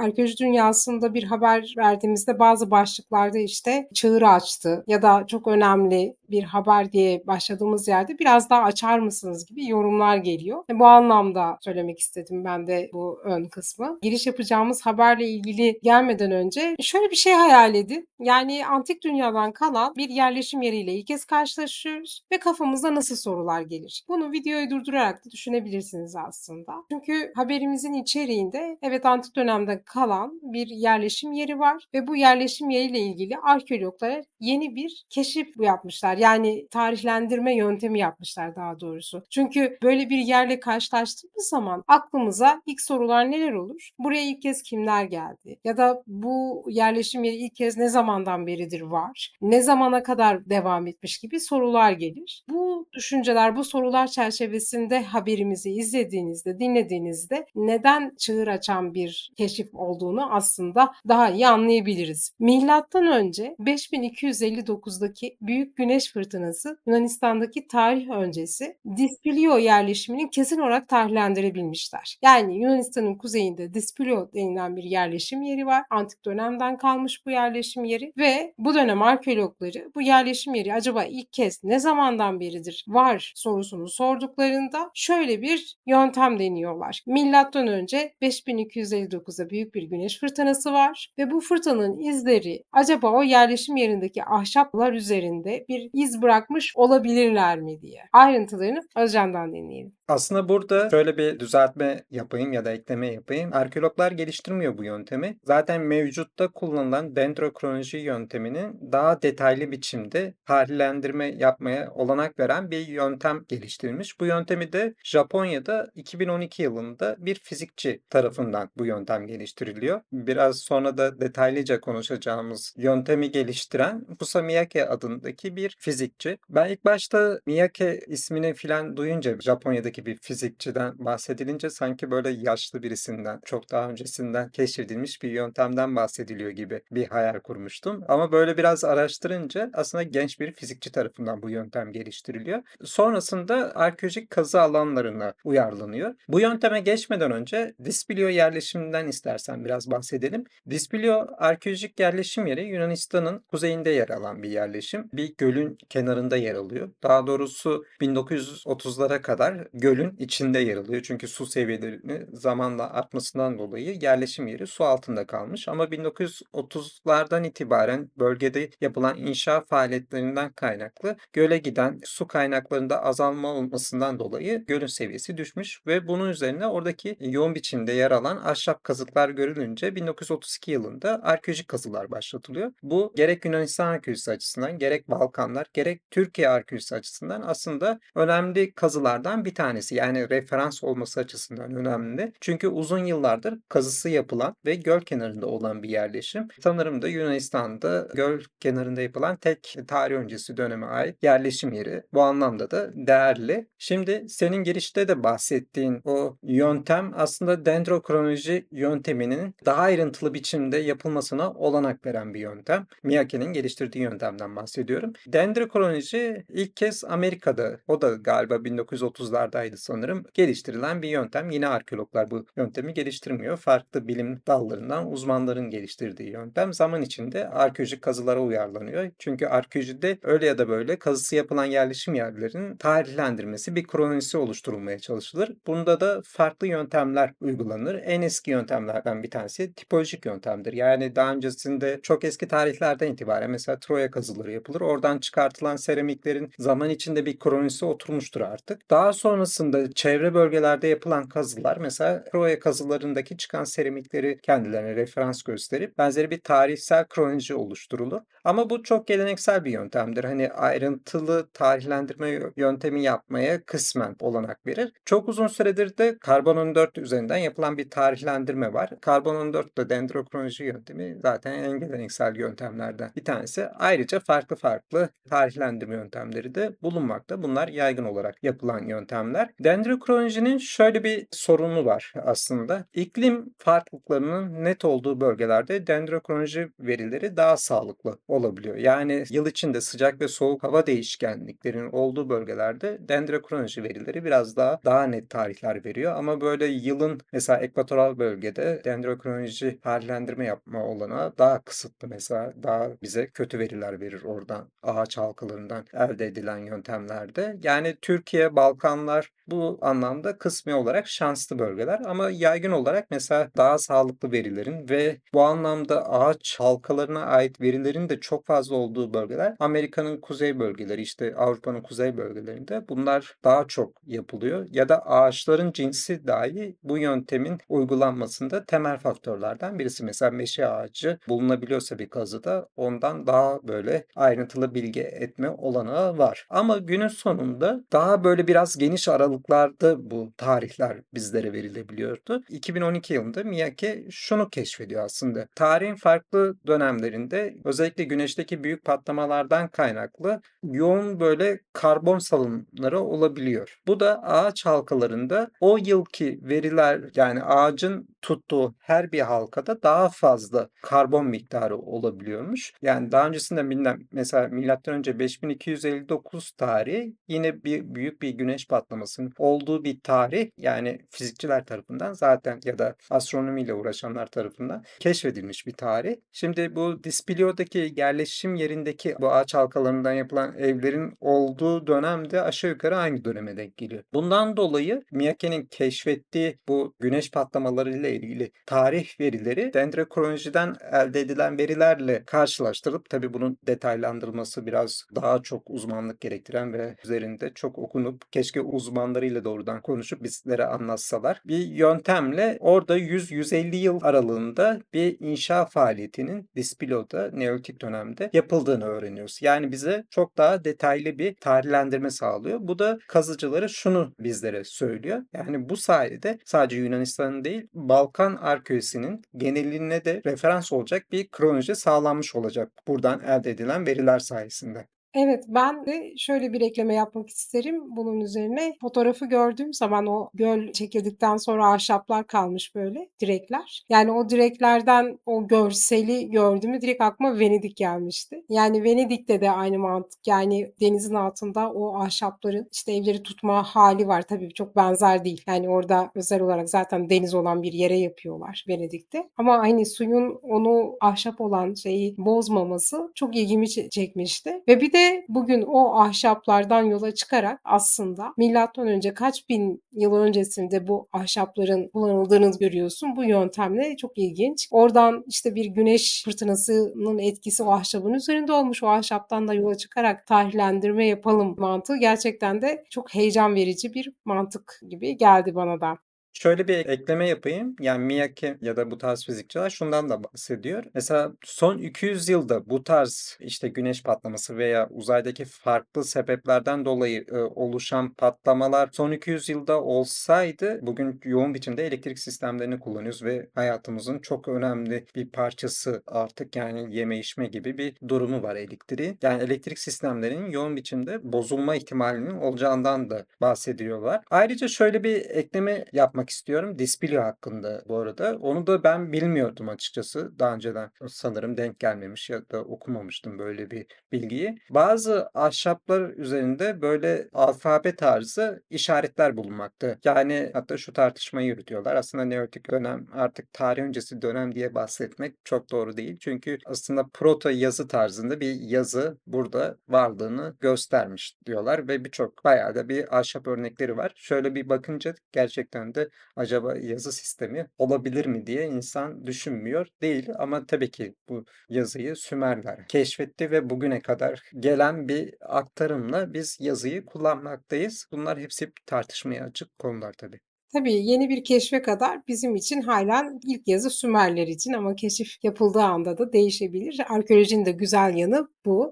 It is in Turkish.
arkeoloji dünyasında bir haber verdiğimizde bazı başlıklarda işte çığır açtı ya da çok önemli bir haber diye başladığımız yerde biraz daha açar mısınız gibi yorumlar geliyor. Bu anlamda söylemek istedim ben de bu ön kısmı. Giriş yapacağımız haberle ilgili gelmeden önce şöyle bir şey hayal edin. Yani antik dünyadan kalan bir yerleşim yeriyle ilk kez karşılaşıyoruz ve kafamızda nasıl sorular gelir? Bunu videoyu durdurarak da düşünebilirsiniz aslında. Çünkü haberimizin içeriğinde evet antik dönemde kalan bir yerleşim yeri var ve bu yerleşim yeriyle ilgili arkeologlar yeni bir keşif yapmışlar. Yani tarihlendirme yöntemi yapmışlar daha doğrusu. Çünkü böyle bir yerle karşılaştığımız zaman aklımıza ilk sorular neler olur? Buraya ilk kez kimler geldi? Ya da bu yerleşim yeri ilk kez ne zamandan beridir var? Ne zamana kadar devam etmiş gibi sorular gelir. Bu düşünceler, bu sorular çerçevesinde haberimizi izlediğinizde, dinlediğinizde neden çığır açan bir keşif olduğunu aslında daha iyi anlayabiliriz. Milattan önce 5259'daki Büyük Güneş Fırtınası Yunanistan'daki tarih öncesi Dispilio yerleşimini kesin olarak tarihlendirebilmişler. Yani Yunanistan'ın kuzeyinde Dispilio denilen bir yerleşim yeri var. Antik dönemden kalmış bu yerleşim yeri ve bu dönem arkeologları bu yerleşim yeri acaba ilk kez ne zamandan beridir var sorusunu sorduklarında şöyle bir yöntem deniyorlar. Milattan önce 5259'da büyük bir güneş fırtınası var ve bu fırtınanın izleri acaba o yerleşim yerindeki ahşaplar üzerinde bir iz bırakmış olabilirler mi diye. Ayrıntılarını Özcan'dan dinleyelim. Aslında burada şöyle bir düzeltme yapayım ya da ekleme yapayım. Arkeologlar geliştirmiyor bu yöntemi. Zaten mevcutta kullanılan dendrokronoloji yönteminin daha detaylı biçimde tarihlendirme yapmaya olanak veren bir yöntem geliştirilmiş. Bu yöntemi de Japonya'da 2012 yılında bir fizikçi tarafından bu yöntem geliştiriliyor. Biraz sonra da detaylıca konuşacağımız yöntemi geliştiren Fusa Miyake adındaki bir fizikçi. Ben ilk başta Miyake ismini filan duyunca Japonya'daki bir fizikçiden bahsedilince sanki böyle yaşlı birisinden, çok daha öncesinden keşfedilmiş bir yöntemden bahsediliyor gibi bir hayal kurmuştum. Ama böyle biraz araştırınca aslında genç bir fizikçi tarafından bu yöntem geliştiriliyor. Sonrasında arkeolojik kazı alanlarına uyarlanıyor. Bu yönteme geçmeden önce Dispilio yerleşiminden istersen biraz bahsedelim. Dispilio arkeolojik yerleşim yeri Yunanistan'ın kuzeyinde yer alan bir yerleşim. Bir gölün kenarında yer alıyor. Daha doğrusu 1930'lara kadar gölün içinde yer alıyor. Çünkü su seviyelerinin zamanla artmasından dolayı yerleşim yeri su altında kalmış. Ama 1930'lardan itibaren bölgede yapılan inşa faaliyetlerinden kaynaklı göle giden su kaynaklarında azalma olmasından dolayı gölün seviyesi düşmüş ve bunun üzerine oradaki yoğun biçimde yer alan ahşap kazıklar görülünce 1932 yılında arkeolojik kazılar başlatılıyor. Bu gerek Yunanistan arkeolojisi açısından gerek Balkanlar gerek Türkiye arkeolojisi açısından aslında önemli kazılardan bir tanesi. Yani referans olması açısından önemli. Çünkü uzun yıllardır kazısı yapılan ve göl kenarında olan bir yerleşim. Sanırım da Yunanistan'da göl kenarında yapılan tek tarih öncesi döneme ait yerleşim yeri. Bu anlamda da değerli. Şimdi senin girişte de bahsettiğin o yöntem aslında dendrokronoloji yönteminin daha ayrıntılı biçimde yapılmasına olanak veren bir yöntem. Miyake'nin geliştirdiği yöntemden bahsediyorum. Dendrokronoloji ilk kez Amerika'da, o da galiba 1930'lardaydı sanırım, geliştirilen bir yöntem. Yine arkeologlar bu yöntemi geliştirmiyor. Farklı bilim dallarından uzmanların geliştirdiği yöntem zaman içinde arkeolojik kazılara uyarlanıyor. Çünkü arkeolojide öyle ya da böyle kazısı yapılan yerleşim yerlerinin tarihlendirmesi, bir kronolojisi oluşturulmaya çalışılır. Bunda da farklı yöntemler uygulanır. En eski yöntemlerden bir tanesi tipolojik yöntemdir. Yani daha öncesinde çok eski tarihlerden itibaren mesela Troya kazıları yapılır. Oradan çıkartılan seramiklerin zaman içinde bir kronolojisi oturmuştur artık. Daha sonrasında çevre bölgelerde yapılan kazılar mesela Troya kazılarındaki çıkan seramikleri kendilerine referans gösterip benzeri bir tarihsel kronoloji oluşturulur. Ama bu çok geleneksel bir yöntemdir. Hani ayrıntılı tarihlendirme yöntemi yapmaya kısmen olanak verir. Çok uzun süredir de karbon 14 üzerinden yapılan bir tarihlendirme var. Karbon 14 ile dendrokronoloji yöntemi zaten en geleneksel yöntemlerden bir tanesi. Ayrıca farklı farklı tarihlendirme yöntemleri de bulunmakta. Bunlar yaygın olarak yapılan yöntemler. Dendrokronolojinin şöyle bir sorunu var aslında. İklim farklılıklarının net olduğu bölgelerde dendrokronoloji verileri daha sağlıklı olabiliyor. Yani yıl içinde sıcak ve soğuk hava değişkenliklerinin olduğu bölgelerde dendrokronoloji verileri biraz daha daha net tarihler veriyor. Ama böyle yılın mesela ekvatoral bölgede dendrokronoloji tarihlendirme yapma olanağı daha kısıtlı mesela. Daha bize kötü veriler verir oradan, ağaç halkalarından elde edilen yöntemlerde. Yani Türkiye, Balkanlar bu anlamda kısmi olarak şanslı bölgeler ama yaygın olarak mesela daha sağlıklı verilerin ve bu anlamda ağaç halkalarına ait verilerin de çok fazla olduğu bölgeler Amerika'nın kuzey bölgeleri işte Avrupa'nın kuzey bölgelerinde bunlar daha çok yapılıyor ya da ağaçların cinsi dahi bu yöntemin uygulanmasında temel faktörlerden birisi. Mesela meşe ağacı bulunabiliyorsa bir kazıda ondan daha böyle ayrıntılı bilgi etme olanağı var. Ama günün sonunda daha böyle biraz geniş aralıklarda bu tarihler bizlere verilebiliyordu. 2012 yılında Miyake şunu keşfediyor aslında. Tarihin farklı dönemlerinde özellikle güneşteki büyük patlamalardan kaynaklı yoğun böyle karbon salımları olabiliyor. Bu da ağaç halkalarında o yılki veriler yani ağacın tuttuğu her bir halkada daha fazla karbon miktarı olabiliyormuş. Yani daha öncesinde bilinen mesela milattan önce 5259 tarihi yine bir büyük bir güneş patlamasının olduğu bir tarih yani fizikçiler tarafından zaten ya da astronomiyle uğraşanlar tarafından keşfedilmiş bir tarih. Şimdi bu Dispilio'daki yerleşim yerindeki bu ağaç halkalarından yapılan evlerin olduğu dönemde aşağı yukarı aynı döneme denk geliyor. Bundan dolayı Miyake'nin keşfettiği bu güneş patlamaları ile ilgili tarih verileri dendrokronolojiden elde edilen verilerle karşılaştırılıp tabi bunun detaylandırılması biraz daha çok uzmanlık gerektiren ve üzerinde çok okunup keşke uzmanlarıyla doğrudan konuşup bizlere anlatsalar. Bir yöntemle orada 100-150 yıl aralığında bir inşa faaliyetinin Dispilio'da Neolitik dönemde yapıldığını öğreniyoruz. Yani bize çok daha detaylı bir tarihlendirme sağlıyor. Bu da kazıcıları şunu bizlere söylüyor. Yani bu sayede sadece Yunanistan'ın değil Balkan arkeolojisinin geneline de referans olacak bir kronoloji sağlanmış olacak buradan elde edilen veriler sayesinde. Evet, ben de şöyle bir ekleme yapmak isterim bunun üzerine. Fotoğrafı gördüğüm zaman o göl çekildikten sonra ahşaplar kalmış böyle direkler. Yani o direklerden o görseli gördüğümde direkt aklıma Venedik gelmişti. Yani Venedik'te de aynı mantık. Yani denizin altında o ahşapların işte evleri tutma hali var. Tabii çok benzer değil. Yani orada özel olarak zaten deniz olan bir yere yapıyorlar Venedik'te. Ama hani suyun onu ahşap olan şeyi bozmaması çok ilgimi çekmişti. Ve bir de de bugün o ahşaplardan yola çıkarak aslında milattan önce kaç bin yıl öncesinde bu ahşapların kullanıldığını görüyorsun. Bu yöntemle çok ilginç. Oradan işte bir güneş fırtınasının etkisi o ahşabın üzerinde olmuş. O ahşaptan da yola çıkarak tarihlendirme yapalım mantığı gerçekten de çok heyecan verici bir mantık gibi geldi bana da. Şöyle bir ekleme yapayım. Yani Miyake ya da bu tarz fizikçiler şundan da bahsediyor. Mesela son 200 yılda bu tarz işte güneş patlaması veya uzaydaki farklı sebeplerden dolayı e, oluşan patlamalar son 200 yılda olsaydı bugün yoğun biçimde elektrik sistemlerini kullanıyoruz ve hayatımızın çok önemli bir parçası artık yani yeme içme gibi bir durumu var elektriği. Yani elektrik sistemlerinin yoğun biçimde bozulma ihtimalinin olacağından da bahsediyorlar. Ayrıca şöyle bir ekleme yapmak yapmak istiyorum. Dispilio hakkında bu arada. Onu da ben bilmiyordum açıkçası. Daha önceden sanırım denk gelmemiş ya da okumamıştım böyle bir bilgiyi. Bazı ahşaplar üzerinde böyle alfabe tarzı işaretler bulunmakta. Yani hatta şu tartışmayı yürütüyorlar. Aslında Neolitik dönem artık tarih öncesi dönem diye bahsetmek çok doğru değil. Çünkü aslında proto yazı tarzında bir yazı burada varlığını göstermiş diyorlar ve birçok bayağı da bir ahşap örnekleri var. Şöyle bir bakınca gerçekten de acaba yazı sistemi olabilir mi diye insan düşünmüyor değil ama tabii ki bu yazıyı Sümerler keşfetti ve bugüne kadar gelen bir aktarımla biz yazıyı kullanmaktayız. Bunlar hepsi tartışmaya açık konular tabii. Tabii yeni bir keşfe kadar bizim için halen ilk yazı Sümerler için ama keşif yapıldığı anda da değişebilir. Arkeolojinin de güzel yanı bu.